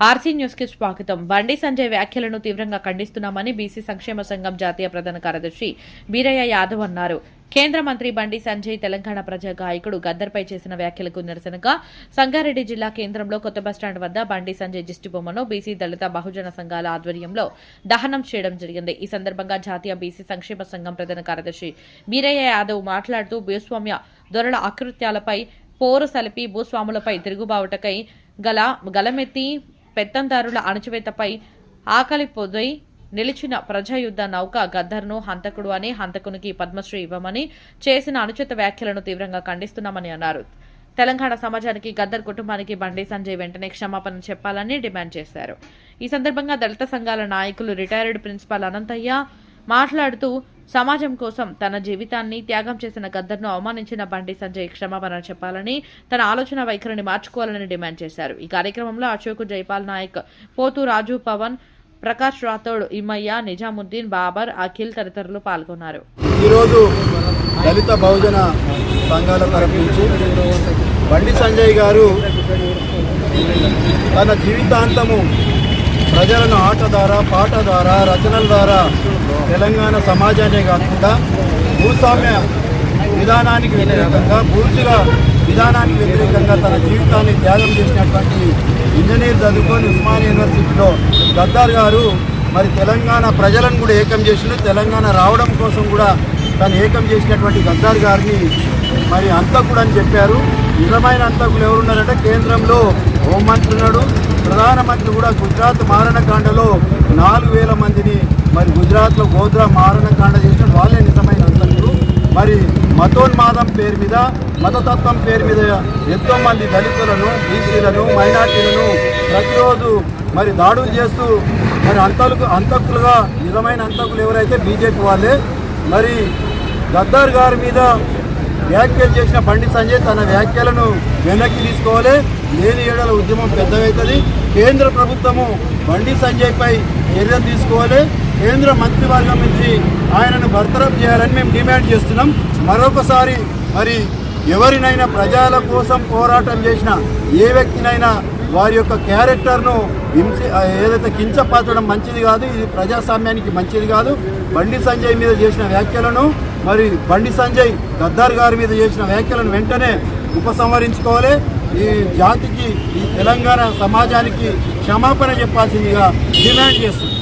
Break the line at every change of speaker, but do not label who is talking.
RC న్యూస్కి స్వాగతం. బండి సంజయ్ వ్యాఖ్యలను తీవ్రంగా ఖండిస్తున్నామని బీసీ సంక్షేమ సంఘం జాతీయ ప్రధాన కార్యదర్శి బీరయ్య యాదవ్ అన్నారు. కేంద్ర మంత్రి బండి సంజయ్ తెలంగాణ ప్రజా గాయకుడు గద్దర్పై చేసిన వ్యాఖ్యలకు నిరసనగా సంగారెడ్డి జిల్లా కేంద్రంలో కొత్త బస్టాండ్ వద్ద బండి సంజయ్ దిష్టిబొమ్మను బీసీ దళిత బహుజన సంఘాల ఆధ్వర్యంలో దహనం చేయడం జరిగింది. ఈ సందర్భంగా జాతీయ బీసీ సంక్షేమ సంఘం ప్రధాన కార్యదర్శి బీరయ్య యాదవ్ మాట్లాడుతూ భూస్వామ్య దొరల అకృత్యాలపై పోరు సలిపి భూస్వాములపై తిరుగుబావుటకై గల గలమెత్తి పెత్తందారుల అణచివేతపై ఆకలి పొదై నిలిచిన ప్రజాయుద్ధ నౌక గద్దర్ను హంతకుడు అని హంతకునికి పద్మశ్రీ ఇవ్వమని చేసిన అనుచిత వ్యాఖ్యలను తీవ్రంగా ఖండిస్తున్నామని అన్నారు. తెలంగాణ సమాజానికి గద్దర్ కుటుంబానికి బండి సంజయ్ వెంటనే క్షమాపణ చెప్పాలని డిమాండ్ చేశారు. ఈ సందర్భంగా దళిత సంఘాల నాయకులు రిటైర్డ్ ప్రిన్సిపాల్ అనంతయ్య మాట్లాడుతూ సమాజం కోసం తన జీవితాన్ని త్యాగం చేసిన గద్దర్ను అవమానించిన బండి సంజయ్ క్షమాపణ చెప్పాలని తన ఆలోచన వైఖరిని మార్చుకోవాలని డిమాండ్ చేశారు. ఈ కార్యక్రమంలో అశోక్ జైపాల్ నాయక్ పోతు రాజు పవన్ ప్రకాష్ రాథోడ్ ఇమ్మయ్య నిజాముద్దీన్ బాబర్ అఖిల్ తదితరులు పాల్గొన్నారు.
ఈరోజు దళిత బహుజన సంఘాల తరపు నుంచి బండి సంజయ్ గారు తన జీవితాంతము ప్రజలను ఆట ద్వారా పాట ద్వారా రచనల ద్వారా తెలంగాణ సమాజాన్ని కాకుండా భూస్వామ్య విధానానికి వ్యతిరేకంగా పూర్తిగ విధానానికి వ్యతిరేకంగా తన జీవితాన్ని త్యాగం చేసినటువంటి ఇంజనీర్ చదువుకొని ఉస్మానియా యూనివర్సిటీలో గద్దార్ గారు మరి తెలంగాణ ప్రజలను కూడా ఏకం చేసిన తెలంగాణ రావడం కోసం కూడా తను ఏకం చేసినటువంటి గద్దార్ గారిని మరి అంతకుడు అని చెప్పారు. నిజమైన అంతకులు ఎవరున్నారంటే కేంద్రంలో హోంమంత్రి ఉన్నాడు. ప్రధానమంత్రి కూడా గుజరాత్ మారణకాండలో నాలుగు వేల మందిని మరి గుజరాత్లో గోద్రా మారణకాండ చేసిన వాళ్ళే నిజమైన అంతకులు మరి మతోన్మాదం పేరు మీద మతతత్వం పేరు మీద ఎంతో మంది దళితులను బీసీలను మైనార్టీలను ప్రతిరోజు మరి దాడులు చేస్తూ మరి అంతకు అంతకులుగా నిజమైన అంతకులు ఎవరైతే బీజేపీ వాళ్ళే మరి గద్దార్ గారి మీద వ్యాఖ్యలు చేసిన బండి సంజయ్ తన వ్యాఖ్యలను వెనక్కి తీసుకోవాలి. లేని ఏడల ఉద్యమం పెద్దవైతుంది కేంద్ర ప్రభుత్వము బండి సంజయ్పై చర్యలు తీసుకోవాలి. కేంద్ర మంత్రివర్గం నుంచి ఆయనను బర్తరఫ్ చేయాలని మేము డిమాండ్ చేస్తున్నాం. మరొకసారి మరి ఎవరినైనా ప్రజల కోసం పోరాటం చేసిన ఏ వ్యక్తినైనా వారి యొక్క క్యారెక్టర్ను హింస ఏదైతే కించపరచడం మంచిది కాదు ఇది ప్రజాస్వామ్యానికి మంచిది కాదు. బండి సంజయ్ మీద చేసిన వ్యాఖ్యలను మరి బండి సంజయ్ గద్దార్ గారి మీద చేసిన వ్యాఖ్యలను వెంటనే ఉపసంహరించుకోవాలి. ఈ జాతికి ఈ తెలంగాణ సమాజానికి క్షమాపణ చెప్పాల్సిందిగా డిమాండ్ చేస్తుంది